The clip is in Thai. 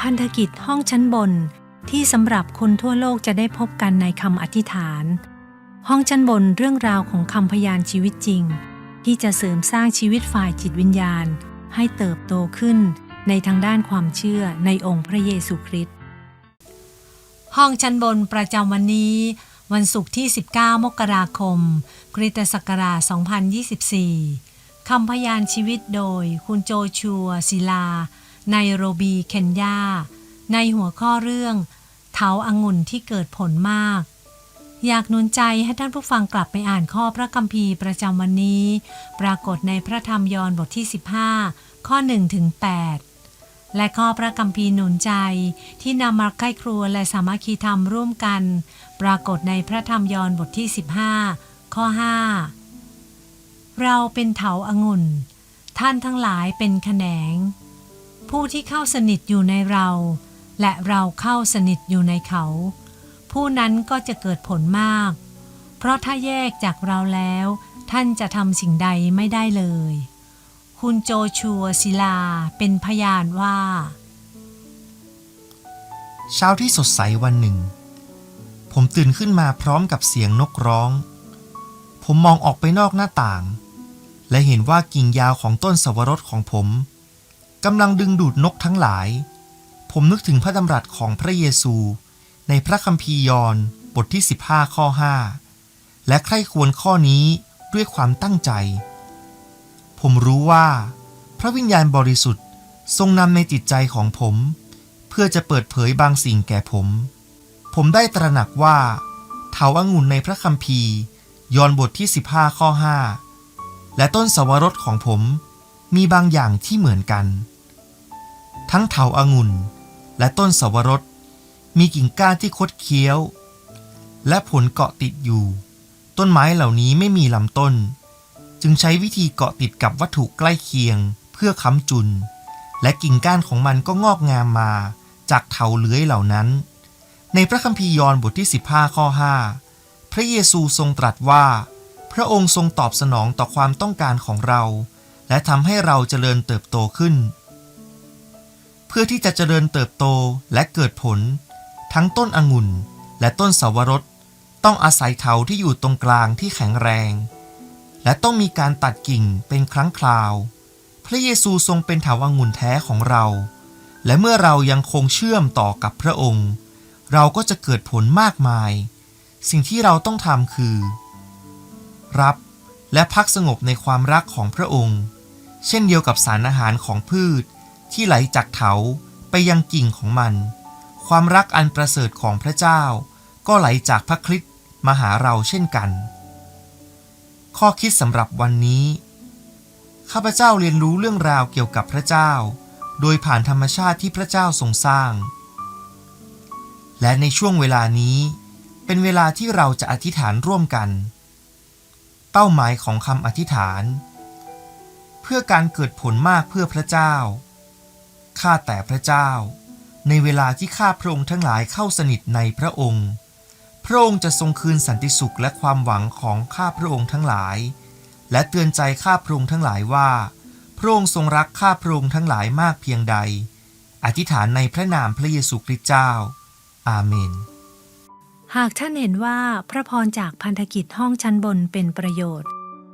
พันธกิจห้องชั้นบนที่สำหรับคนทั่วโลกจะได้พบกันในคำอธิษฐาน ห้องชั้นบนเรื่องราวของคำพยานชีวิตจริง ที่จะเสริมสร้างชีวิตฝ่ายจิตวิญญาณ ให้เติบโตขึ้นในทางด้านความเชื่อในองค์พระเยซูคริสต์ห้องชั้นบนประจำวันนี้ วันศุกร์ที่ 19 มกราคมคริสตศักราช 2024คำพยานชีวิตโดยคุณโจชัวศิลา ในโรบีเคนยา ในหัวข้อเรื่อง เถาอางุ่นที่เกิดผลมาก อยากนุนใจให้ท่านผู้ฟังกลับไปอ่านข้อพระคัมภีร์ประจำวันนี้ ปรากฏในพระธรรมยอห์นบทที่ 15 ข้อ1ถึง8และข้อพระคัมภีร์หนุนใจที่นำมาใกล้ครัวและสามัคคีธรรมร่วมกัน ปรากฏในพระธรรมยอห์นบทที่ 15 ข้อ 5 เราเป็นเถาอางุ่นท่านทั้งหลายเป็นแขนง ผู้ที่เข้าสนิทอยู่ในเรา และเราเข้าสนิทอยู่ในเขา ผู้นั้นก็จะเกิดผลมาก เพราะถ้าแยกจากเราแล้ว ท่านจะทำสิ่งใดไม่ได้เลย คุณโจชัวศิลาเป็นพยานว่า เช้าที่สดใสวันหนึ่ง ผมตื่นขึ้นมาพร้อมกับเสียงนกร้อง ผมมองออกไปนอกหน้าต่าง และเห็นว่ากิ่งยาวของต้นสวรสของผม กำลังดึงดูดนกทั้งหลาย ผมนึกถึงพระดำรัสของพระเยซู ในพระคัมภีร์ยอห์นบทที่ 15 ข้อ 5 และใคร่ควรข้อนี้ด้วยความตั้งใจ ผมรู้ว่า พระวิญญาณบริสุทธิ์ทรงนำในจิตใจของผม เพื่อจะเปิดเผยบางสิ่งแก่ผม ผมได้ตระหนักว่าเถาอางุ่นในพระคัมภีร์ ยอห์นบทที่ 15 ข้อ 5 และต้นสวรสของผม มีบางอย่างที่เหมือนกัน ทั้งเถาอางุ่นและต้นสวรสมีกิ่งก้านที่คดเคี้ยว และผลเกาะติดอยู่ ต้นไม้เหล่านี้ไม่มีลำต้น จึงใช้วิธีเกาะติดกับวัตถุใกล้เคียง เพื่อค้ำจุน และกิ่งก้านของมันก็งอกงามมา จากเถาเลื้อยเหล่านั้น ในพระคัมภีร์ยอห์นบทที่ 15 ข้อ 5 พระเยซูทรงตรัสว่า พระองค์ทรงตอบสนองต่อความต้องการของเรา และทำให้เราเจริญเติบโตขึ้น เพื่อที่จะเจริญเติบโตและเกิดผล ทั้งต้นองุ่นและต้นสาวรสต้องอาศัยเถาที่อยู่ตรงกลางที่แข็งแรง และต้องมีการตัดกิ่งเป็นครั้งคราว พระเยซูทรงเป็นเถาอางุ่นแท้ของเรา และเมื่อเรายังคงเชื่อมต่อกับพระองค์ เราก็จะเกิดผลมากมาย สิ่งที่เราต้องทำคือ รับและพักสงบในความรักของพระองค์ เช่นเดียวกับสารอาหารของพืชที่ไหลจากเถาไปยังกิ่งของมัน ความรักอันประเสริฐของพระเจ้า ก็ไหลจากพระคริสต์มาหาเราเช่นกัน ข้อคิดสำหรับวันนี้ ข้าพเจ้าเรียนรู้เรื่องราวเกี่ยวกับพระเจ้า โดยผ่านธรรมชาติที่พระเจ้าทรงสร้าง และในช่วงเวลานี้ เป็นเวลาที่เราจะอธิษฐานร่วมกัน เป้าหมายของคำอธิษฐาน พื่อการเกิดผลมากเพื่อพระเจ้า ข้าแต่พระเจ้า ในเวลาที่ข้าพระองค์ทั้งหลายเข้าสนิทในพระองค์ พระองค์จะทรงคืนสันติสุขและความหวังของข้าพระองค์ทั้งหลาย และเตือนใจข้าพระองค์ทั้งหลายว่า พระองค์ทรงรักข้าพระองค์ทั้งหลายมากเพียงใด อธิษฐานในพระนามพระเยซูคริสต์เจ้า อาเมน หากท่านเห็นว่าพระพรจากพันธกิจห้องชั้นบนเป็นประโยชน์